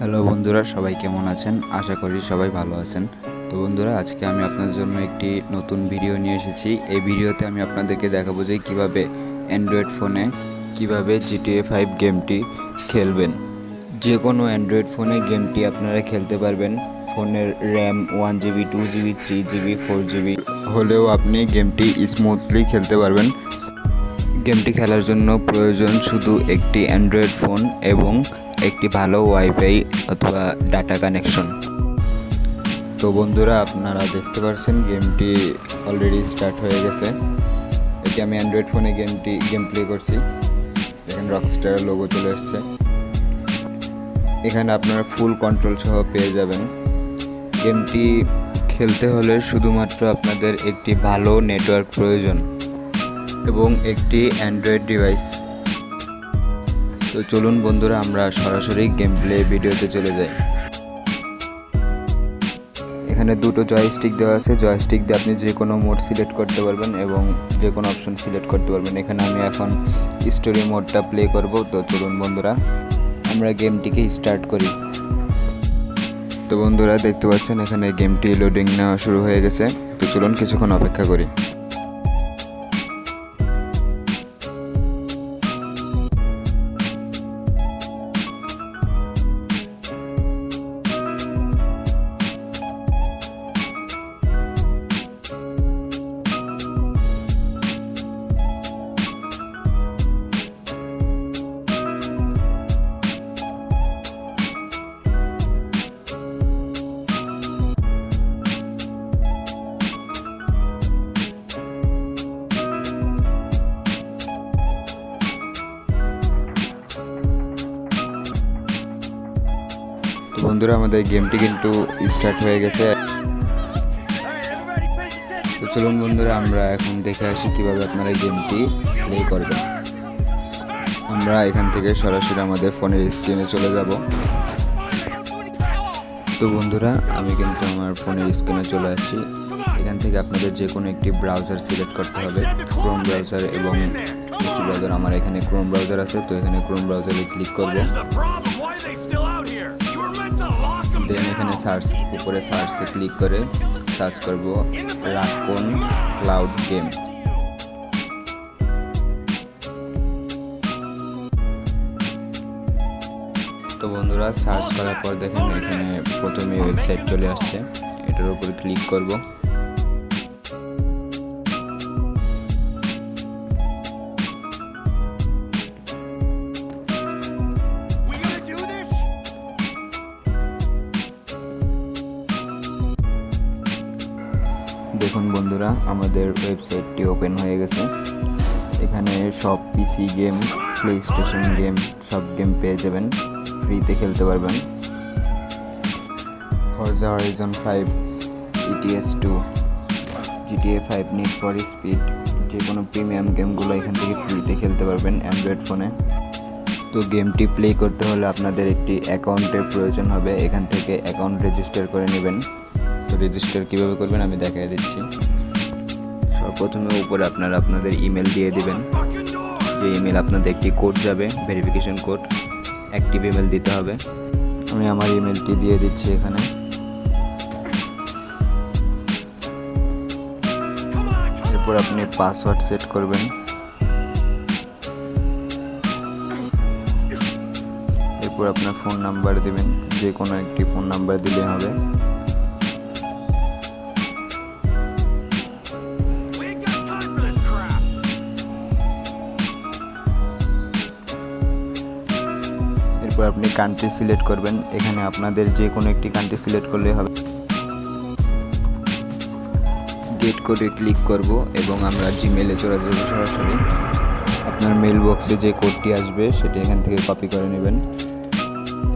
Hello বন্ধুরা, সবাই কেমন আছেন? আশা করি সবাই ভালো আছেন। তো বন্ধুরা, আজকে আমি আপনাদের জন্য একটি নতুন ভিডিও নিয়ে এসেছি। এই ভিডিওতে আমি আপনাদেরকে দেখাবো যে কীভাবে অ্যান্ড্রয়েড ফোনে কীভাবে জিটিএ ফাইভ গেমটি খেলবেন। যে কোনো অ্যান্ড্রয়েড ফোনে গেমটি আপনারা খেলতে পারবেন। ফোনের RAM one GB, two GB, three GB, four GB হলেও আপনি গেমটি স্মুথলি খেলতে পারবেন। গেমটি খেলার জন্য প্রয়োজন শুধু একটি অ্যান্ড্রয়েড ফোন এবং একটি ভালো ওয়াইফাই অথবা ডাটা কানেকশন তো বন্ধুরা, আপনারা দেখতে পাচ্ছেন গেমটি অলরেডি স্টার্ট হয়ে গেছে। এটি আমি অ্যান্ড্রয়েড ফোনে গেমটি গেম প্লে করছি। দেখেন রকস্টার লোগো চলে এসছে। এখানে আপনারা ফুল কন্ট্রোল সহ পেয়ে যাবেন। গেমটি খেলতে হলে শুধুমাত্র আপনাদের একটি ভালো নেটওয়ার্ক প্রয়োজন এবং একটি অ্যান্ড্রয়েড ডিভাইস তো চলুন বন্ধুরা, আমরা সরাসরি গেম প্লে ভিডিওতে চলে যাই। এখানে দুটো জয়স্টিক দেওয়া আছে। জয়স্টিক দিয়ে আপনি যে কোনো মোড সিলেক্ট করতে পারবেন এবং যে কোনো অপশন সিলেক্ট করতে পারবেন। এখানে আমি এখন স্টোরি মোডটা প্লে করব। তো চলুন বন্ধুরা, আমরা গেমটিকে স্টার্ট করি। তো বন্ধুরা, দেখতে পাচ্ছেন এখানে গেমটি লোডিং নেওয়া শুরু হয়ে গেছে। তো চলুন কিছুক্ষণ অপেক্ষা করি। বন্ধুরা, আমাদের গেমটি কিন্তু স্টার্ট হয়ে গেছে। তো চলুন বন্ধুরা, আমরা এখন দেখে আসি কীভাবে আপনারা গেমটি প্লে করবেন। আমরা এখান থেকে সরাসরি আমাদের ফোনের স্ক্রিনে চলে যাব। তো বন্ধুরা, আমি কিন্তু আমার ফোনের স্ক্রিনে চলে আসি। এখান থেকে আপনাদের যে কোনো একটি ব্রাউজার সিলেক্ট করতে হবে ক্রোম ব্রাউজার এবং ব্রাউজার আমার এখানে ক্রোম ব্রাউজার আছে, তো এখানে ক্রোম ব্রাউজারে ক্লিক করব দেন এখানে সার্চ উপরে সার্চে ক্লিক করে সার্চ করব রাকন ক্লাউড গেম তো বন্ধুরা সার্চ করার পর দেখেন এখানে প্রথমে ওয়েবসাইট চলে আসছে। এটার উপর ক্লিক করব। দেখুন বন্ধুরা, আমাদের ওয়েবসাইটটি ওপেন হয়ে গেছে। এখানে সব PC game PlayStation game সব গেম পেয়ে যাবেন। ফ্রিতে খেলতে পারবেন। Forza Horizon five ETS two GTA five Need for Speed যে কোনো প্রিমিয়াম গেমগুলো এখান থেকে ফ্রিতে খেলতে পারবেন অ্যান্ড্রয়েড ফোনে তো গেমটি প্লে করতে হলে আপনাদের একটি অ্যাকাউন্টের প্রয়োজন হবে। এখান থেকে অ্যাকাউন্ট রেজিস্টার করে নেবেন। রেজিস্টার কীভাবে করবেন আমি দেখাই দিচ্ছি। সর্বপ্রথমে উপরে আপনারা আপনাদের ইমেল দিয়ে দিবেন। যে ইমেল আপনাদের একটি কোড যাবে ভেরিফিকেশন কোড অ্যাক্টিভ ইমেল দিতে হবে। আমি আমার ইমেলটি দিয়ে দিচ্ছি এখানে। এরপর আপনি পাসওয়ার্ড সেট করবেন। এরপর আপনার ফোন নাম্বার দিবেন। যে কোনো একটি ফোন নাম্বার দিলে হবে। এরপর আপনি কান্ট্রি সিলেক্ট করবেন। এখানে আপনাদের যে কোনো একটি কান্ট্রি সিলেক্ট করলে হবে। গেট কোডে ক্লিক করব এবং আমরা জিমেলে চলে যাব সরাসরি। আপনার মেল বক্সে যে কোডটি আসবে, সেটি এখান থেকে কপি করে নেবেন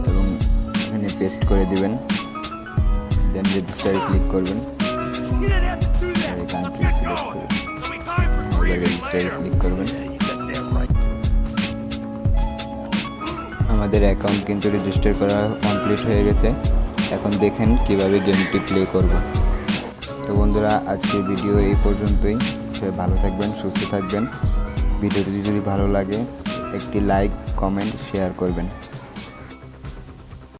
এবং এখানে পেস্ট করে দিবেন। দেন রেজিস্টারে ক্লিক করবেন। Country select going. করে There'll be time for এবার grieving রেজিস্টারে ক্লিক করবেন। আমাদের অ্যাকাউন্ট কিন্তু রেজিস্টার করা কমপ্লিট হয়ে গেছে। এখন দেখেন কীভাবে গেমটি প্লে করব। তো বন্ধুরা আজকে ভিডিও এই পর্যন্তই। ভালো থাকবেন, সুস্থ থাকবেন। ভিডিওটি যদি ভালো লাগে, একটি লাইক কমেন্ট শেয়ার করবেন।